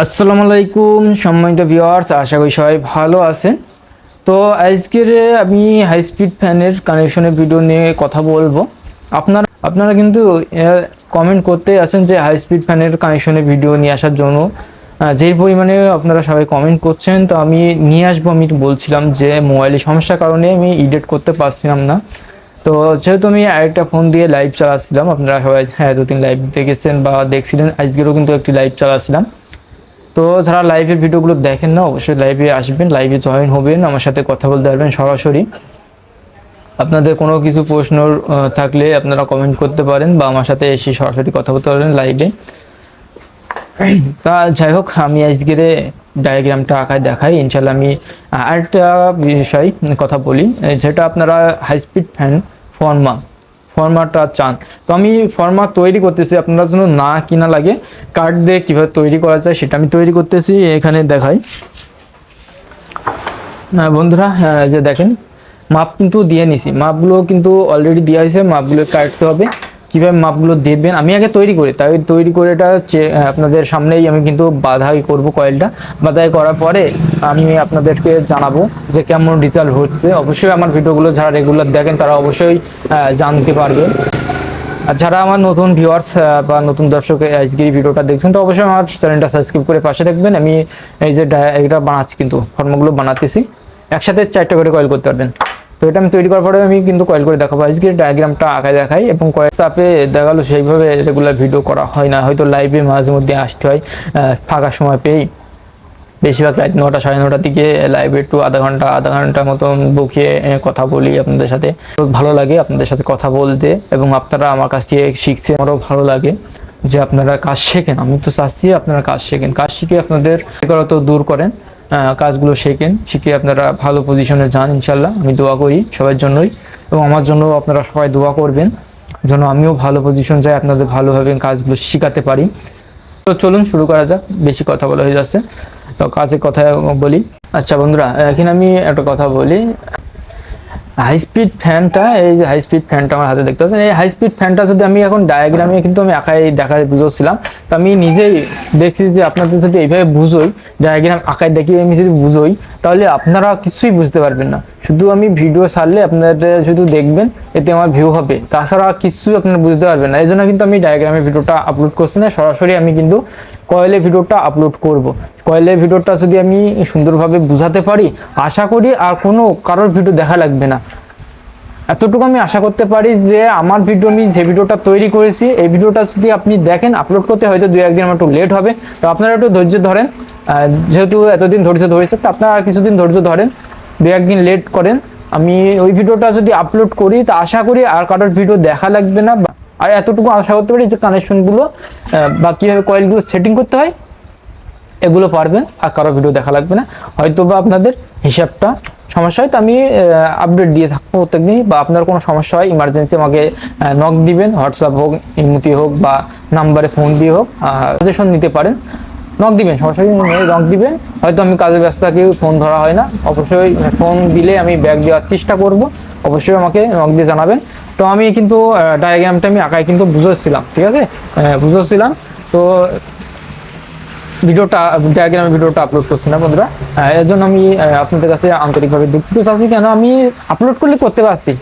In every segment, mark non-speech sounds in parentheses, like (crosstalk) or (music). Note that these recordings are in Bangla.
আসসালামু আলাইকুম সম্মানিত ভিউয়ার্স আশা করি সবাই ভালো আছেন। তো আজকের, আমি হাই স্পিড ফ্যানের কানেকশনের ভিডিও নিয়ে কথা বলব। আপনারা আপনারা কিন্তু কমেন্ট করতে আছেন যে হাই স্পিড ফ্যানের কানেকশনের ভিডিও নিয়ে আসার জন্য। যেই পরিমাণে আপনারা সবাই কমেন্ট করছেন, তো আমি নিয়ে আসব। আমি বলছিলাম যে মোবাইলের সমস্যার কারণে আমি এডিট করতে পারছিলাম না। তো যেহেতু আমি আরেকটা ফোন দিয়ে লাইভ চালাচ্ছিলাম, আপনারা সবাই হ্যাঁ দু তিন লাইভ দেখেছেন বা দেখছিলেন, আজকেরও কিন্তু একটি লাইভ চালাচ্ছিলাম। তো যারা লাইভের ভিডিওগুলো দেখেন না, অবশ্যই লাইভে আসবেন লাইভে জয়েন হবেন, আমার সাথে কথা বলতে পারবেন সরাসরি। আপনাদের কোনো কিছু প্রশ্ন থাকলে আপনারা কমেন্ট করতে পারেন বা আমার সাথে এসে সরাসরি কথা বলতে পারবেন লাইভে (clears throat) তা যাই হোক, আমি আজকের ডায়াগ্রামটা আঁকায় দেখাই। ইনশাল্লাহ আমি আরেকটা বিষয় কথা বলি, যেটা আপনারা হাই স্পিড ফ্যান ফর্মা ফর্মাটা চান। তো আমি ফর্মা তৈরি করতেছি আপনারা জন্য না কিনা লাগে কার্ড দিয়ে কীভাবে তৈরি করা যায় সেটা আমি তৈরি করতেছি এখানে দেখাই। না বন্ধুরা আহ, যে দেখেন মাপ কিন্তু দিয়ে নিছি। মাপগুলো কিন্তু অলরেডি দেওয়া হয়েছে মাপগুলো কাটতে হবে। কীভাবে মাপগুলো দেবেন আমি আগে তৈরি করি। তাই তৈরি করে এটা আপনাদের সামনেই আমি কিন্তু বাধাই করব কয়েলটা। বাধাই করার পরে আমি আপনাদেরকে জানাব যে কেমন রেজাল্ট হচ্ছে। অবশ্যই আমার ভিডিওগুলো যারা রেগুলার দেখেন, তারা অবশ্যই জানতে পারবে আর যারা আমার নতুন ভিউয়ার্স বা নতুন দর্শক আজকের ভিডিওটা দেখছেন, তো অবশ্যই আমার চ্যানেলটা সাবস্ক্রাইব করে পাশে দেখবেন আমি এই যে এটা বানাচ্ছি কিন্তু ফর্মগুলো বানাতেছি। একসাথে চারটা করে কয়েল করতে পারবেন। তো এটা আমি তৈরি করার পরে আমি কিন্তু কয়েল করে দেখাবো। আজকে ডায়াগ্রামটা আঁকায় দেখাই এবং কয়েক চাপে দেখাল সেইভাবে রেগুলার ভিডিও করা হয় না। হয়তো লাইভে মাঝে মধ্যে আসতে হয় ফাঁকা সময় পেয়েই। বেশিরভাগ রাত নটা, সাড়ে নটার দিকে লাইভে একটু আধা ঘণ্টা, আধা ঘণ্টার মতন বকিয়ে কথা বলি আপনাদের সাথে। ভালো লাগে আপনাদের সাথে কথা বলতে এবং আপনারা আমার কাছ থেকে শিখছে আমারও ভালো লাগে যে আপনারা কাজ শেখেন। আমি তো চাচ্ছি আপনারা কাজ শেখেন। কাজ শিখে আপনাদের দূর করেন। কাজগুলো শেখেন। শিখে আপনারা ভালো পজিশনে যান ইনশাল্লাহ আমি দোয়া করি সবার জন্যই। এবং আমার জন্য আপনারা সবাই দোয়া করবেন, যেন আমিও ভালো পজিশন যাই, আপনাদের ভালোভাবে কাজগুলো শেখাতে পারি। তো চলুন, শুরু করা যাক। বেশি কথা বলা হয়ে যাচ্ছে। তো কাজের কথা বলি। আচ্ছা বন্ধুরা, এখন আমি একটা কথা বলি। হাই স্পিড ফ্যানটা এই যে হাই স্পিড ফ্যানটা আমার হাতে দেখতে পাচ্ছেন। এই হাই স্পিড ফ্যানটা যদি আমি এখন ডায়াগ্রামে কিন্তু আমি আঁকাই দেখায় বুঝছিলাম তো আমি নিজেই দেখছি যে আপনাদের যদি এইভাবে বুঝোই ডায়াগ্রাম আঁকায় দেখিয়ে আমি যদি বুঝোই, তাহলে আপনারা কিছুই বুঝতে পারবেন না। শুধু আমি ভিডিও ছাড়লে আপনাদের শুধু দেখবেন, এতে আমার ভিউ হবে। তাছাড়া কিছুই আপনারা বুঝতে পারবেন না। এই জন্য কিন্তু আমি ডায়াগ্রামের ভিডিওটা আপলোড করছি না। সরাসরি আমি কিন্তু কয়েলের ভিডিওটা আপলোড করব। কয়েলের ভিডিওটা যদি আমি সুন্দরভাবে বুঝাতে পারি, আশা করি আর কোনো কারোর ভিডিও দেখা লাগবে না। এতটুকু আমি আশা করতে পারি যে আমার ভিডিও আমি যে ভিডিওটা তৈরি করেছি, এই ভিডিওটা যদি আপনি দেখেন আপলোড করতে হয়তো দু একদিন আমার একটু লেট হবে। তো আপনারা একটু ধৈর্য ধরেন। যেহেতু এতদিন ধৈর্য ধরেছে, তো আপনারা কিছুদিন ধৈর্য ধরেন। দু একদিন লেট করেন। আমি ওই ভিডিওটা যদি আপলোড করি, তা আশা করি আর কারোর ভিডিও দেখা লাগবে না আর এতটুকু আশা করতে পারি যে কানেকশনগুলো বা কীভাবে কয়েলগুলো সেটিং করতে হয়, এগুলো পারবেন, আর কারও ভিডিও দেখা লাগবে না। হয়তো বা আপনাদের হিসাবটা সমস্যা হয়, তো আমি আপডেট দিয়ে থাকব প্রত্যেকদিন বা আপনার কোনো সমস্যা হয় ইমার্জেন্সি আমাকে নক দিবেন, হোয়াটসঅ্যাপ হোক, ইমুতি হোক, বা নাম্বারে ফোন দিয়ে হোক সাজেশন নিতে পারেন। নক দিবেন নেই নক দিবেন। হয়তো আমি কাজে ব্যস্ত থাকি ফোন ধরা হয় না। অবশ্যই ফোন দিলে আমি ব্যাগ দেওয়ার চেষ্টা করব। অবশ্যই আমাকে নক দিয়ে জানাবেন। তো আমি কিন্তু ডায়াগ্রামটা আমি আঁকায় কিন্তু বুঝেছিলাম ঠিক আছে? বুঝেছিলাম তো ভিডিওটা ডায়াগ্রামে ভিডিওটা আপলোড করছি না বন্ধুরা। এর জন্য আমি আপনাদের কাছে আন্তরিকভাবে দুঃখিত চাচ্ছি। কেন? আমি আপলোড করলে করতে পারছি।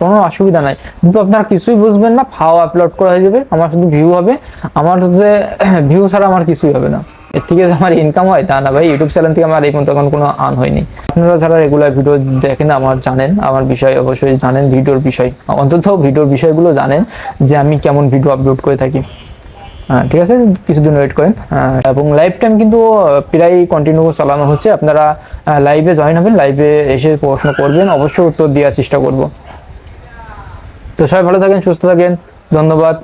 কোনো অসুবিধা নাই। কিন্তু আপনারা কিছুই বুঝবেন না ফাও আপলোড করা হয়ে যাবে। আমার শুধু ভিউ হবে। আমার যে ভিউ (coughs) ছাড়া আমার কিছুই হবে না। এর থেকে আমার ইনকাম হয় তা না ভাই ইউটিউব চ্যানেল থেকে আমার এই পর্যন্ত এখন কোনো আর্ন হয়নি। আপনারা যারা রেগুলার ভিডিও দেখেন আমার জানেন আমার বিষয় অবশ্যই জানেন ভিডিওর বিষয় অন্তত ভিডিওর বিষয়গুলো জানেন যে আমি কেমন ভিডিও আপলোড করে থাকি। হ্যাঁ, ঠিক আছে? কিছুদিন ওয়েট করেন। আহ, এবং লাইভ টাইম কিন্তু প্রায় কন্টিনিউ চালানো হচ্ছে। আপনারা লাইভে জয়েন হবেন লাইভে এসে প্রশ্ন করবেন। অবশ্যই উত্তর দেওয়ার চেষ্টা করব। তো সবাই ভালো থাকেন সুস্থ থাকেন। ধন্যবাদ।